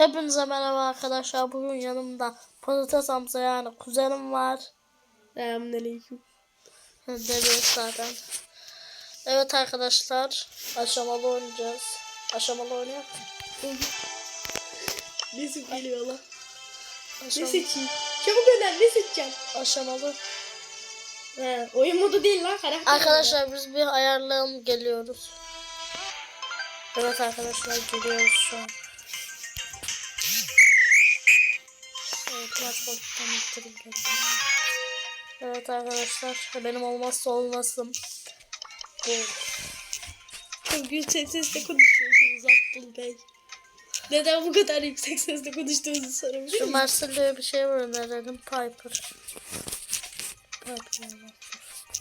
Hepinize merhaba arkadaşlar. Bugün yanımda patates Hamza yani kuzenim var. Selamünaleyküm. Demek zaten. Evet arkadaşlar. Aşamalı oynayacağız. Aşamalı oynayalım. Ne geliyor lan? Ne seçeyim? Çabuk öner ne seçeceğim? aşamalı. He, oyun modu değil lan karakter. Arkadaşlar biz bir ayarlayalım geliyoruz. Evet arkadaşlar geliyoruz şu an. Evet arkadaşlar benim olmazsa olmazım. Bu. Yüksek sesle konuşuyorsunuz Abdul Bey. Neden bu kadar yüksek sesle konuştuğunuzu sorabilir Şu? Marsil'de bir şey var önerelim. Piper. Piper.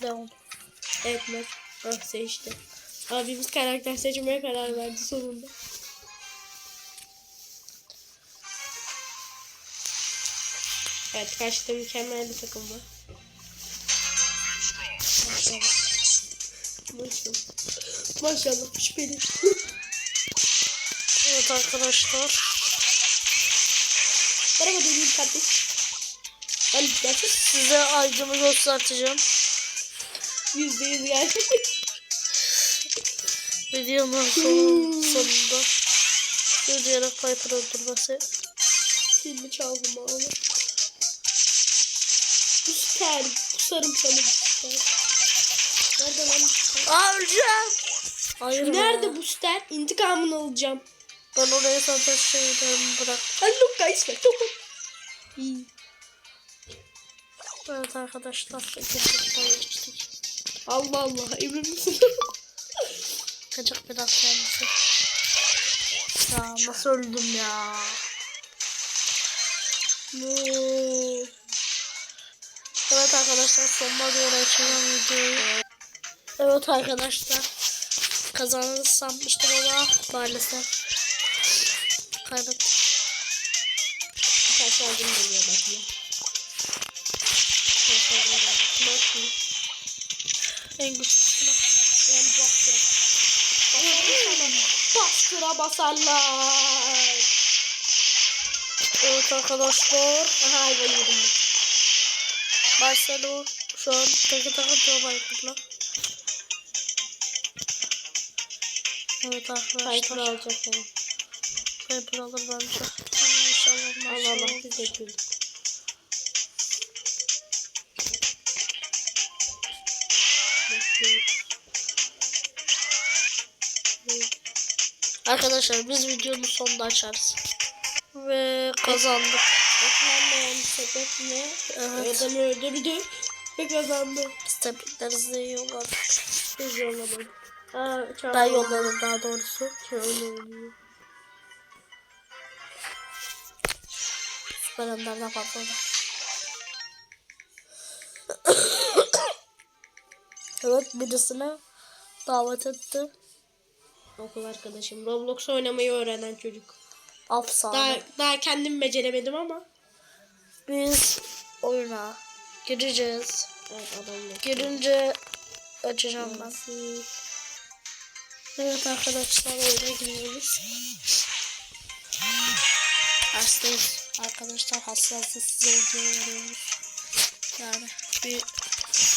Leon. Evet Mert. Ah seçti. Abimiz karakter seçmeye karar verdi sonunda. Evet karşıda mükemmel bir takım var. Maşallah. Maşallah. Maşallah şüpheli. Evet arkadaşlar. Merhaba döneyim kardeş. Ben gerçek Size aydını göstereceğim. yüzde yüz gerçek. Videonun sonu, sonunda. Bir diyerek Piper öldürmesi. Filmi çaldım abi. Buster. Kusarım Buster. Nerede lan Buster? Aa öleceğim. Hayır Nerede ya. Buster? İntikamını alacağım. Ben oraya zaten şey derim bırak. Hallo guys. Çok İyi. Evet arkadaşlar. geçtik. Allah Allah. Emin misin? Gıcık biraz kendisi. Ya nasıl öldüm ya. no. Arkadaşlar sonuna doğru açacağım videoyu. Evet arkadaşlar. Kazanırız sanmıştım ama maalesef. Kaybettim. Taş aldım geliyor bakma. Taş aldım geliyor. Bakma. En güçlüsüne. Yani bastıra. Bastıra basarlar. Evet arkadaşlar. Aha ayva yedim. Marcelo şu an teki takınca Piper'la. Evet Piper arkadaşlar. alacak onu. Piper alır bence. İnşallah Allah Allah biz de. Arkadaşlar biz videonun sonunda açarız. Ve kazandık. Sebep ne? Evet. Adamı öldürdü ve kazandı. Biz tebriklerinizi yolladık. Biz yollamadık. Aa. Ben yolladım daha doğrusu. Çağır oynuyor. Süper Ender'den patladı. evet birisine davet etti. Okul arkadaşım. Roblox oynamayı öğrenen çocuk. Afsane. Daha, daha kendim beceremedim ama. Biz oyuna gireceğiz. Evet adamla. Girince açacağım ben. Evet arkadaşlar oyuna giriyoruz. Hastayız. Arkadaşlar hassasız size video veriyoruz. Yani bir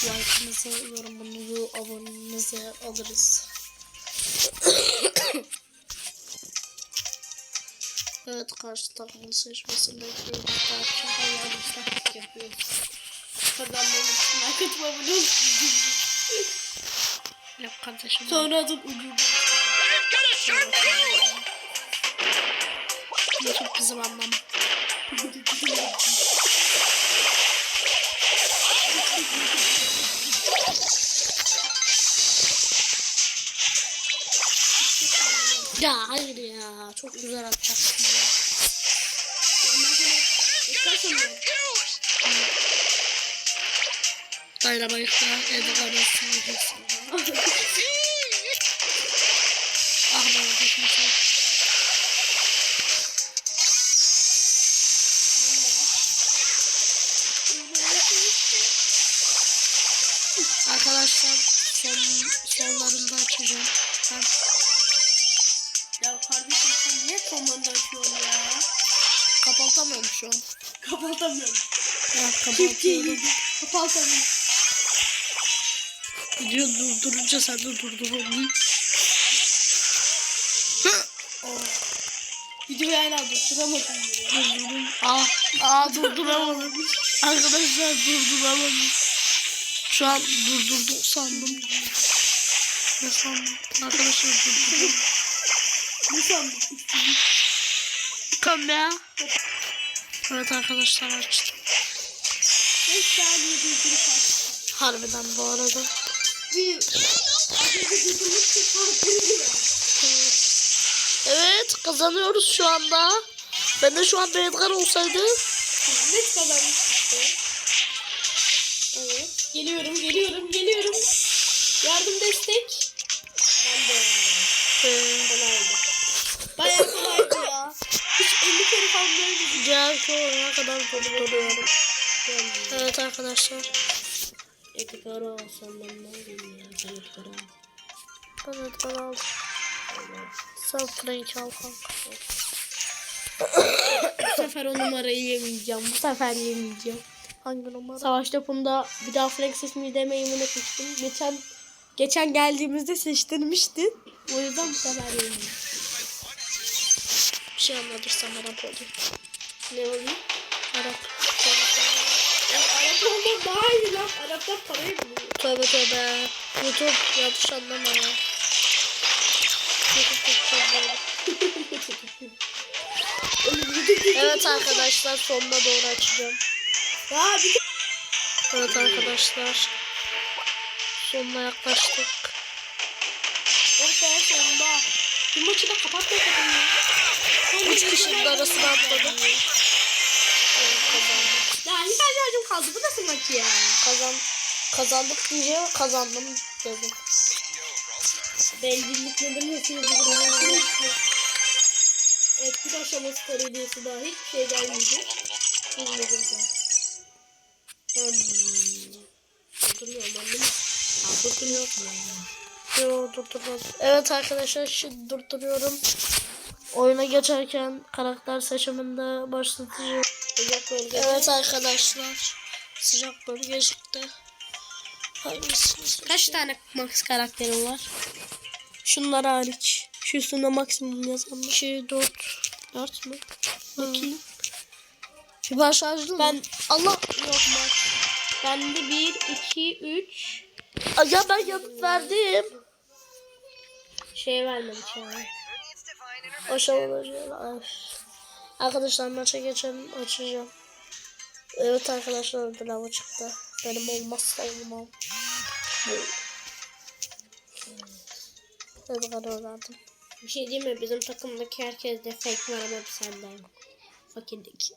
like'ınızı, yorumunuzu, abonenizi alırız. Evet karşı takımın seçmesini bekliyoruz. Karşı hayalımızda yapıyoruz. Kazanmamız like atmamız Yok kardeşim. Sonra adım ucunda. YouTube bizim anlam. Ya hayır ya. Çok güzel atacaksın ya. Dynamite'da Edgar arasını geçsin. Ah be geçmiş Kapatamıyorum. Ya kapatıyorum. kapatamıyorum. Video durdurunca sen de durdurun. Videoyu hala durduramadım. bile. Durdurun. Aa, aa durduramadım. Arkadaşlar durduramadım. Şu an durdurdum sandım. Ne sandım? Arkadaşlar durdurdum. Ne sandın? Üstünü. Evet arkadaşlar açtım. 5 saniye durdurup açtım. Harbiden bu arada. Bir. Evet kazanıyoruz şu anda. Ben de şu an Bedgar olsaydı. Net kazanmıştı. Evet. Geliyorum, geliyorum, geliyorum. Yardım destek. Ben de. Ee. Bayağı kolaydı ya. Hiç 50 kere falan diğer sonuna kadar durduruyorum. Evet arkadaşlar. Etik ara olsam ben ne olayım ya? Sen etik ara al. Ben Edgar aldım. Sen Frank al. Bu sefer o numarayı yemeyeceğim. Bu sefer yemeyeceğim. Hangi numara? Savaş topunda bir daha flex seçmeyi demeyi unutmuştum. Geçen geçen geldiğimizde seçtirmiştin. O yüzden bu sefer yemeyeceğim. Bir şey anlatırsam Arap olayım. Ne olayım? Arap. Ya, Arap olmak daha iyi lan. Araplar parayı buluyor. Tövbe tövbe. YouTube yanlış anlama ya. Evet arkadaşlar sonuna doğru açacağım. Ya bir de Evet arkadaşlar. Sonuna yaklaştık. ortaya sonunda. Bu maçı da kapatma kadın ya. Son Üç bir kişinin maç arasına atladım. Kaldı. Bu nasıl maç ya? Kazan kazandık diyeceğim kazandım dedim. Bencillik nedir nasıl yapılır? Evet bir aşama skor hediyesi daha hiçbir şey gelmeyecek. Bilmedim ben. Hmm. Durmuyor lan değil mi? Aa, durmuyor mu? Yo durdurmadım. Evet arkadaşlar şimdi durduruyorum. Oyuna geçerken karakter seçiminde başlatıcı. Ocak bölgede. Evet arkadaşlar. Sıcak bölge çıktı. Hangisini Kaç tane Max karakterin var? Şunlar hariç. Şu üstünde maksimum yazanlar. 2, 4, 4 mü? bakayım. Fiber şarjlı mı? Ben Allah yok Max. Bende 1, 2, 3 Aa, ya ben yanıt verdim. şey vermedik yani. Aşamaları. Arkadaşlar maça geçelim açacağım. Evet arkadaşlar bravo çıktı. Benim olmazsa olmam. Evet karar verdim. Bir şey diyeyim mi? Bizim takımdaki herkes de fake var ama bir sende yok. Fakirlik.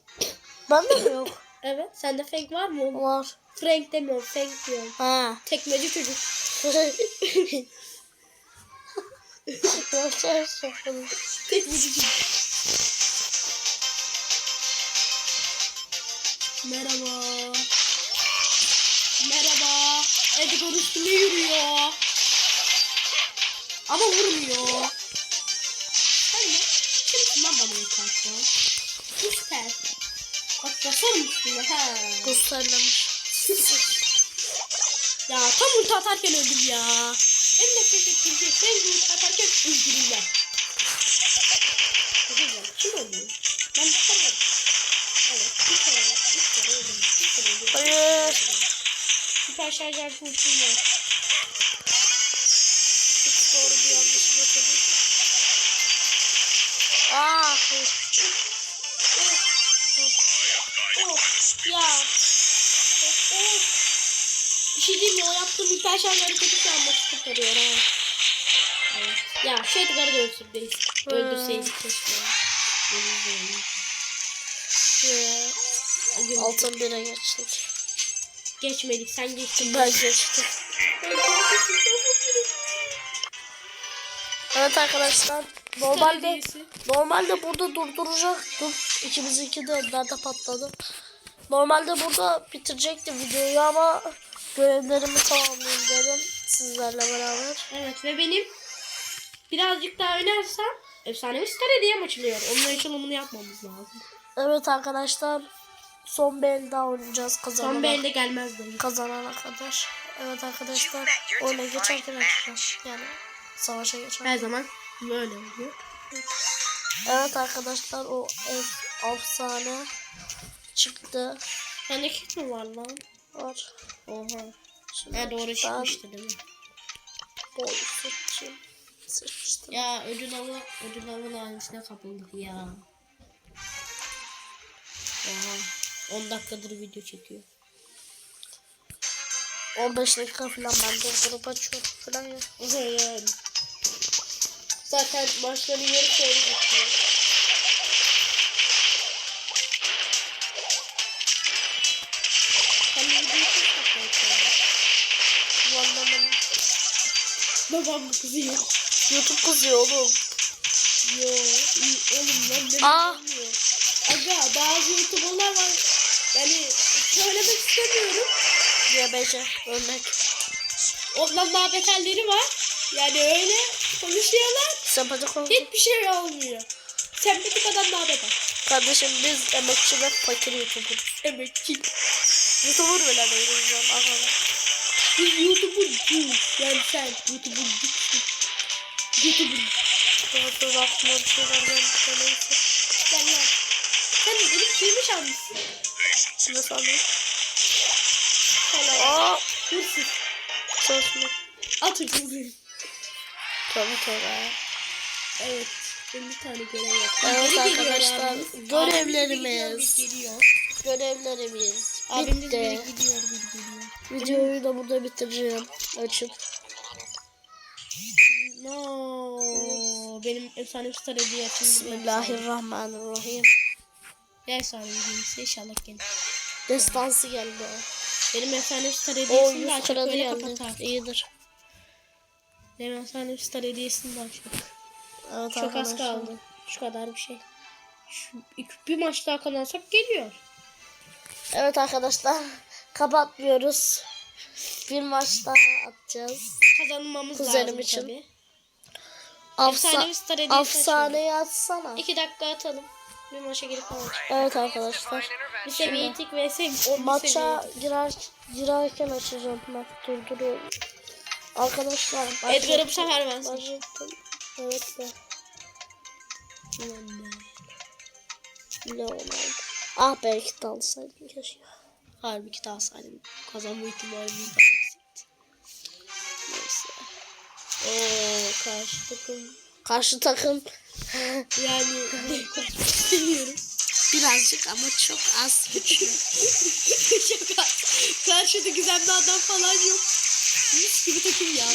Ben de mi yok? Evet. Sende fake var mı? Var. Frank demiyorum. Fake diyorum. Ha. Tekmeci çocuk. Merhaba. Merhaba. Edgar üstüme yürüyor. Ama vurmuyor. Sen ne? Kimsin lan bana yukarıda? İster. Üstüne. He. Buz terlemiş. Ya tam ulti atarken öldüm ya. En nefret ettiğim şey ulti atarken öldürürler. Güzel. Kim öldü? Ben öldüm. Evet bir kere. Üç kere öldüm. Bir kere öldüm. Hayır. Süper şarjör ultim var. Hiç doğru bir yanlış getirdim. Aa. hayır. Of ya. Of, of. Bir şey diyeyim mi? O yaptığım hiper şarj hareketi kurtarıyor ha. Evet. Ya şu Edgar'ı da öldürseyiz. Öldürseydik keşke. Öldürseydik. Ya. Altın bire geçtik. geçmedik. Sen geçtin. Ben geçtim. Evet arkadaşlar. Normalde normalde burada durduracaktım. İkimizinki de nerede patladı. Normalde burada bitirecektim videoyu ama görevlerimi tamamlayayım dedim sizlerle beraber. Evet ve benim birazcık daha önersem efsanevi star hediyem açılıyor. Onun açılımını yapmamız lazım. Evet arkadaşlar. Son bir el daha oynayacağız kazanana, Son bir elde gelmez dayı. kazanana kadar. Evet arkadaşlar. Oyuna geçerken açacağım. Yani savaşa geçerken. Her zaman böyle oluyor. Evet arkadaşlar o ev efsane çıktı. Kit mi var lan? Var. Oha. Şimdi Ha doğru ben çıkmıştı değil mi? boy seçeyim. Seçmiştim. Ya ödül avı, ödül avı hanesine kapıldık ya. Oha. 10 dakikadır video çekiyor. 15 dakika falan ben doldurup açıyorum falan ya. Zaten maçların yarı sonra bitiyor. Babam kızıyor? YouTube kızıyor oğlum. Yo, oğlum lan benim Aa. olmuyor. Aga bazı youtuberlar var. Yani söylemek istemiyorum. Diye bece örnek. Ondan daha beterleri var. Yani öyle konuşuyorlar. Sempatik ol. Hiçbir şey olmuyor. Sempatik adam daha beter. Kardeşim biz emekçi ve fakir YouTuber. Emekçi. YouTuber bile değiliz ya. Aha. Biz YouTuber'cuyuz. Yani sen. YouTuber. Evet dur aklıma bir şeyler geldi. Neyse. Gel lan. Sen de benim şeyimi çalmışsın. Sandın? Falan. Aa. Hırsız. Mü? At ucunu. Tabii tabii. Evet. 50 tane görev yaptım. Evet arkadaşlar, görevlerimiz. Görevlerimiz bitti. biri gidiyor, biri geliyor. Videoyu da burada bitireceğim. Açıp. No. Benim efsane star hediye. Bismillahirrahmanirrahim. Gel efsane hediyesi inşallah gelir. Destansı geldi. Benim efsane star hediyesini de 100 açıp geldi. kapatar. İyidir. Benim efsane star hediyesini de açıp. Evet Çok az kaldı. Şu kadar bir şey. Şu, bir maç daha kazansak geliyor. Evet arkadaşlar. Kapatmıyoruz. Bir maç daha atacağız. Kazanmamız Kuzenim lazım için. tabii. Afsa afsaneyi atsana. İki dakika atalım. Bir maça girip alalım. Evet arkadaşlar. Bir seviye tek vs 10 Maça girer, girerken açacağım ben. Durduruyorum. Arkadaşlar. Edgar'ı bu sefer ben başlattım. Evet de. Leonardo. Ah belki de alsaydım keşke. Harbi ki daha salim. Kazanma ihtimalimiz daha yüksekti. Neyse. Ooo karşı takım. Karşı takım Yani istemiyorum. birazcık ama çok az güçlü. Şaka. Karşıda gizemli adam falan yok. Mis gibi takım ya.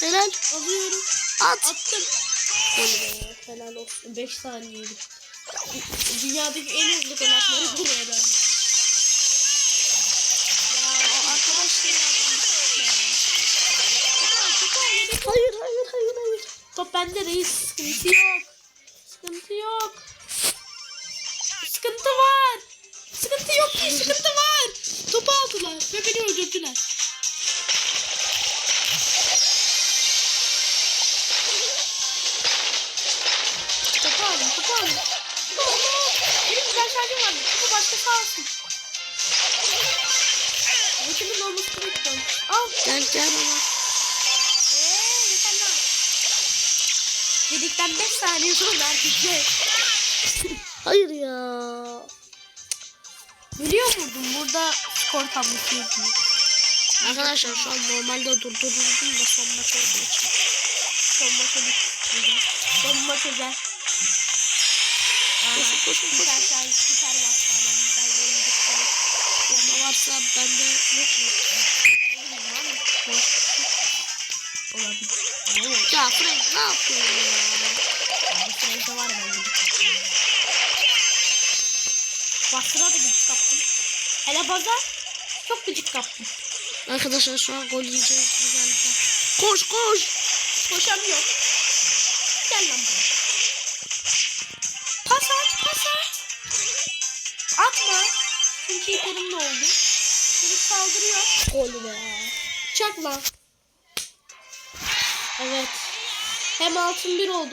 Helal. Alıyorum. At. Attım. Helal olsun. 5 saniyeydi. Dünyadaki en hızlı gol atları bu herhalde. Ya arkadaşlar Hayır hayır hayır hayır. Top bende reis. Sıkıntı yok. Sıkıntı yok. Sıkıntı var. Sıkıntı yok ki sıkıntı var. Topu aldılar ve beni öldürdüler. Olsun. Bu kimin olması gerekiyor. Al. Gel gel ama. Eee yeter lan. Dedikten 5 saniye sonra erkekler. Hayır ya. Biliyor muydun burada skor tablosu yazıyor. Arkadaşlar şu an normalde durdurdum da son maç olduğu için. Son maça bitti. Son maça gel. Koşun koşun koşun. Süper süper vasflardan güzel bir yürüyüşler. Bomba varsa bende yok mu? Olabilir. Ya Frank ne yapıyorsun ya? Abi Frank'te var bende bir kaptım. Bastıra da gıcık kaptım. Hele baza çok gıcık kaptım. Arkadaşlar şu an gol yiyeceğiz geldi. Koş koş. Koşamıyorum. Gel lan buraya. Pas at, pas at. Atma. Çünkü iterim ne oldu? Biri saldırıyor. Gol be. Çak lan. Evet. Hem altın bir oldu.